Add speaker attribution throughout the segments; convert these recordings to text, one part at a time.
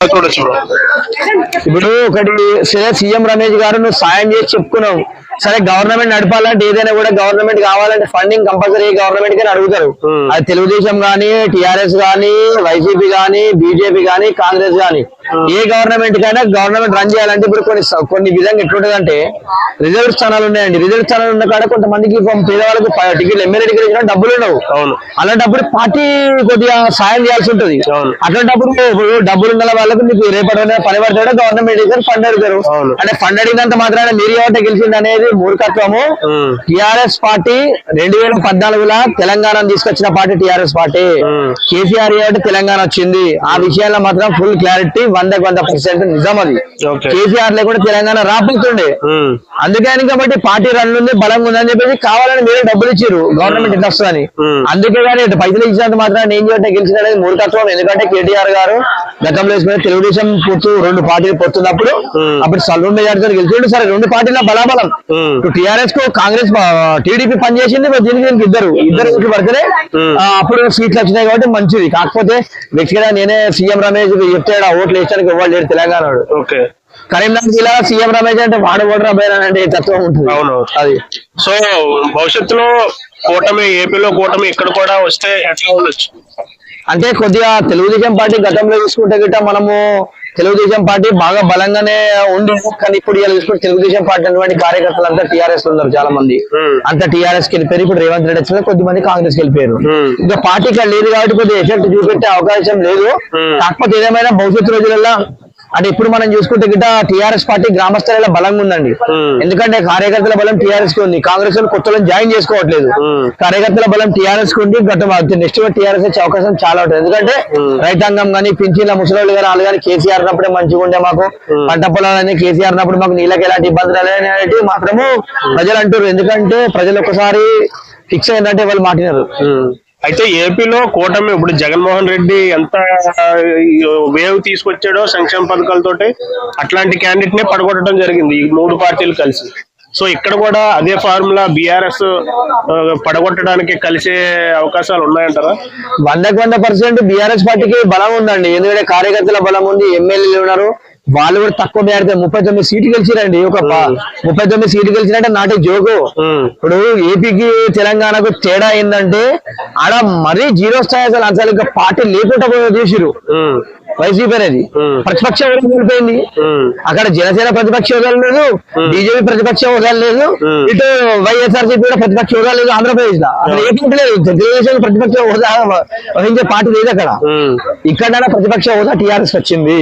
Speaker 1: చూడొచ్చు
Speaker 2: ఇప్పుడు ఒకటి సీఎం రమేష్ గారు నువ్వు సాయం చేసి చెప్పుకున్నావు. సరే గవర్నమెంట్ నడపాలంటే ఏదైనా కూడా గవర్నమెంట్ కావాలంటే ఫండింగ్ కంపల్సరీ గవర్నమెంట్ గానీ అడుగుతారు.
Speaker 1: Hmm.
Speaker 2: అది తెలుగుదేశం గానీ టిఆర్ఎస్ గానీ వైసీపీ గానీ బీజేపీ గానీ కాంగ్రెస్ గానీ. ఏ గవర్నమెంట్ కైనా గవర్నమెంట్ రన్ చేయాలంటే ఇప్పుడు కొన్ని కొన్ని విధంగా ఎట్లుంటదంటే రిజర్వ్ స్థానాలు ఉన్నాయండి రిజర్వ్ స్థానాలు ఉన్న కాడ కొంతమందికి పేదవాళ్ళకు ప- టికెట్ ఎమ్మెల్యే టికెట్ ఇచ్చిన డబ్బులు ఉండవు
Speaker 1: అవును
Speaker 2: అలాంటప్పుడు పార్టీ కొద్దిగా సాయం చేయాల్సి ఉంటది
Speaker 1: అవును.
Speaker 2: అట్లాంటప్పుడు డబ్బులు ఉన్న వాళ్ళకు మీకు రేపటి పని పడతాడో గవర్నమెంట్ ఫండ్ అడుగుతారు
Speaker 1: అవును.
Speaker 2: అంటే ఫండ్ అడిగినంత మాత్రాన మీరు ఏమంటే గెలిచింది అనేది మూర్ఖత్వము. టిఆర్ఎస్ పార్టీ రెండు వేల పద్నాలుగులో తెలంగాణ తీసుకొచ్చిన party TRS party. KCR Telangana వచ్చింది ఆ విషయాల్లో మాత్రం ఫుల్ క్లారిటీ వందకు వంద పర్సెంట్ నిజం అది. కేసీఆర్ లేకుండా తెలంగాణ రాబోతుండే
Speaker 1: ఉమ్.
Speaker 2: అందుకని కాబట్టి పార్టీ రన్ ఉంది బలంగా ఉందని చెప్పేసి కావాలని మీరే డబ్బులు ఇచ్చారు గవర్నమెంట్ ఇంత వస్తుందని
Speaker 1: Hmm.
Speaker 2: అందుకే కానీ ఇటు పైసలు ఇచ్చినంత మాత్రం నేను చేయడం గెలిచిన అనేది మూర్ఖత్వం ఎందుకంటే కేటీఆర్ గారు గతంలో వేసుకునే తెలుగుదేశం పొత్తు రెండు పార్టీలు పొత్తున్నప్పుడు
Speaker 1: Hmm.
Speaker 2: అప్పుడు సల్లు మెజార్టీతో గెలిచిండు. సరే రెండు పార్టీల బలాబలం. టిఆర్ఎస్కు కాంగ్రెస్ టీడీపీ పనిచేసింది దీనికి దీనికి ఇద్దరు. ఇద్దరు సీట్లు పడితేనే
Speaker 1: Hmm.
Speaker 2: ఆ, అప్పుడు సీట్లు వచ్చినాయి కాబట్టి మంచిది. కాకపోతే వ్యక్తిగత నేనే సీఎం రమేష్ చెప్తే ఓట్లు వేయడానికి ఇవ్వాలి వాడు.
Speaker 1: ఓకే
Speaker 2: కరీంనగర్ జిల్లా సీఎం రమేష్ అంటే వాడు ఓటర్ అబ్బాయి అంటే తత్వం ఉంటుంది
Speaker 1: అవును.
Speaker 2: అది
Speaker 1: సో భవిష్యత్తులో కూటమి ఏపీలో కూటమి ఇక్కడ కూడా వస్తే ఎట్లా ఉండొచ్చు
Speaker 2: అంటే కొద్దిగా తెలుగుదేశం పార్టీ గతంలో చూసుకుంటే గిట్ట మనము తెలుగుదేశం పార్టీ బాగా బలంగానే ఉంది కానీ ఇప్పుడు ఇలా చూసుకుంటే తెలుగుదేశం పార్టీ అటువంటి కార్యకర్తలు అంతా టీఆర్ఎస్లో ఉన్నారు చాలా మంది. అంతా టీఆర్ఎస్కి వెళ్ళిపోయారు ఇప్పుడు రేవంత్ రెడ్డి వచ్చిన కొద్ది మంది కాంగ్రెస్కి వెళ్ళిపోయారు. ఇంకా పార్టీ లేదు కాబట్టి కొద్దిగా ఎఫెక్ట్ చూపెట్టే అవకాశం లేదు. కాకపోతే ఏదేమైనా భవిష్యత్తు రోజులలో అంటే ఇప్పుడు మనం చూసుకుంటే గిట్ట టీఆర్ఎస్ పార్టీ గ్రామ స్థాయిలో బలంగా ఉందండి. ఎందుకంటే కార్యకర్తల బలం టీఆర్ఎస్కి ఉంది కాంగ్రెస్ వాళ్ళు జాయిన్ చేసుకోవట్లేదు. కార్యకర్తల బలం టీఆర్ఎస్కి ఉంది గత నెక్స్ట్ టీఆర్ఎస్ వచ్చే అవకాశం చాలా ఉంటుంది ఎందుకంటే. రైతాంగం కానీ పింఛన్ల ముసలి కానీ వాళ్ళు కానీ కేసీఆర్ ఉన్నప్పుడే మంచిగా ఉండే మాకు. పంట పొలాలని కేసీఆర్ ఉన్నప్పుడు మాకు నీళ్ళకి ఎలాంటి ఇబ్బందులు అనేవి మాత్రము ప్రజలు అంటారు ఎందుకంటే ప్రజలు ఒకసారి ఫిక్స్ అయిందంటే వాళ్ళు మాటినారు
Speaker 1: ఉమ్. అయితే ఏపీలో కూటమి ఇప్పుడు జగన్మోహన్ రెడ్డి ఎంత వేవ్ తీసుకొచ్చాడో సంక్షేమ పథకాలతోటి అట్లాంటి క్యాండిడేట్ నే పడగొట్టడం జరిగింది ఈ మూడు పార్టీలు కలిసి. సో ఇక్కడ కూడా అదే ఫార్ములా బీఆర్ఎస్ పడగొట్టడానికి కలిసే అవకాశాలు ఉన్నాయంటారా?
Speaker 2: వందకు వంద పర్సెంట్ బీఆర్ఎస్ పార్టీకి బలం ఉందండి. ఎందుకంటే కార్యకర్తల బలం ఉంది ఎమ్మెల్యేలు ఉన్నారు. వాళ్ళు కూడా తక్కువ మేడితే ముప్పై తొమ్మిది సీట్లు గెలిచిరండి ఒక ముప్పై తొమ్మిది సీట్లు గెలిచినట్టే నాటి జోకు. ఇప్పుడు ఏపీకి తెలంగాణకు తేడా ఏంటంటే ఆడ మరీ జీరో స్థాయి అసలు అసలు ఇంకా పార్టీ లేకుండా చేసిరు. వైసీపీ అనేది. ప్రతిపక్ష హోదా కోల్పోయింది. అక్కడ జనసేన ప్రతిపక్ష హోదా లేదు బీజేపీ ప్రతిపక్ష హోదా లేదు. ఇటు వైఎస్ఆర్సీపీ కూడా ప్రతిపక్ష హోదా లేదు ఆంధ్రప్రదేశ్లో అసలు ఏ పార్టీ లేదు. తెలుగుదేశం ప్రతిపక్ష హోదా వహించే పార్టీ లేదు అక్కడ. ఇక్కడ ప్రతిపక్ష హోదా టిఆర్ఎస్ వచ్చింది.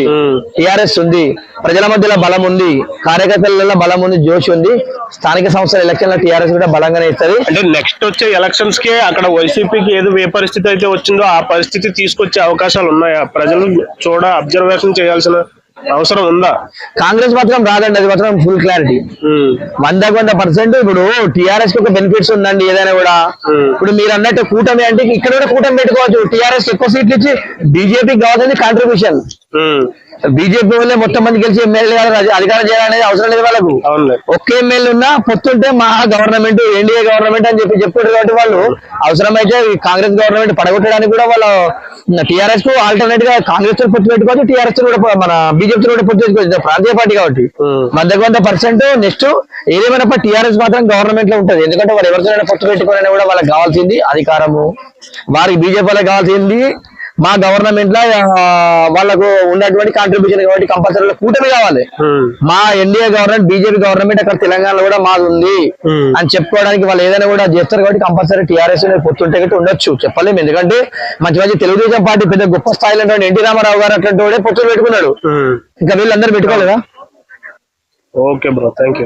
Speaker 2: టిఆర్ఎస్ ఉంది. ప్రజల మధ్యలో బలం ఉంది. కార్యకర్తలలో బలం ఉంది జోష్ ఉంది. స్థానిక సంస్థల ఎలక్షన్లో టిఆర్ఎస్ కూడా బలంగానే ఇస్తుంది
Speaker 1: అంటే నెక్స్ట్ వచ్చే ఎలక్షన్స్కి అక్కడ వైసీపీకి ఏదో ఏ పరిస్థితి అయితే వచ్చిందో ఆ పరిస్థితి తీసుకొచ్చే అవకాశాలు ఉన్నాయా? ప్రజలు చూడ అబ్జర్వేషన్ చేయాల్సిన అవసరం ఉందా
Speaker 2: కాంగ్రెస్ మాత్రం రాదండి అది మాత్రం ఫుల్ క్లారిటీ. వందకు వంద పర్సెంట్ ఇప్పుడు టిఆర్ఎస్కి ఒక బెనిఫిట్స్ ఉందండి ఏదైనా కూడా. ఇప్పుడు మీరు అన్నట్టు కూటమి అంటే ఇక్కడ కూడా కూటమి పెట్టుకోవచ్చు టిఆర్ఎస్ ఎక్కువ సీట్లు ఇచ్చి బీజేపీకి కావాల్సింది కాంట్రిబ్యూషన్. బీజేపీ వల్లే మొత్తం మంది గెలిచి ఎమ్మెల్యే అధికారం చేయాలనేది అవసరం లేదు వాళ్ళకు. ఒక్క ఎమ్మెల్యే ఉన్నా పొత్తుంటే మా గవర్నమెంట్ ఎన్డీఏ గవర్నమెంట్ అని చెప్పి చెప్పుకుంటారు కాబట్టి వాళ్ళు అవసరమైతే కాంగ్రెస్ గవర్నమెంట్ పడగొట్టడానికి కూడా వాళ్ళు టీఆర్ఎస్కు ఆల్టర్నేట్గా కాంగ్రెస్తో పొత్తు పెట్టుకోవచ్చు టీఆర్ఎస్ కూడా మన బీజేపీ కూడా పొత్తు పెట్టుకోవచ్చు. ప్రాంతీయ పార్టీ కాబట్టి. వందకు వంద పర్సెంట్ నెక్స్ట్ ఏదేమైనా టీఆర్ఎస్ మాత్రం గవర్నమెంట్లో ఉంటది. ఎందుకంటే వాళ్ళు ఎవరితోనైనా పొత్తు పెట్టుకోవాలని కూడా వాళ్ళకి కావాల్సింది అధికారము. వారికి బీజేపీ వాళ్ళకి కావాల్సింది మా గవర్నమెంట్లో వాళ్ళకు ఉన్నటువంటి కాంట్రిబ్యూషన్ కాబట్టి కంపల్సరీ కూటమి కావాలి. మా ఎన్డీఏ గవర్నమెంట్ బీజేపీ గవర్నమెంట్ అక్కడ తెలంగాణలో కూడా మాది ఉంది. అని చెప్పుకోవడానికి వాళ్ళు ఏదైనా కూడా చేస్తారు కాబట్టి కంపల్సరీ టీఆర్ఎస్ పొత్తుంటే గట్టి ఉండొచ్చు చెప్పలేము ఎందుకంటే మంచి మంచి తెలుగుదేశం పార్టీ పెద్ద గొప్ప స్థాయిలో ఎన్టీ రామారావు గారు అట్లాంటి వాడే పొత్తులు పెట్టుకున్నాడు. ఇంకా వీళ్ళందరూ పెట్టుకోలేదా
Speaker 1: ఓకే బ్రో థ్యాంక్ యూ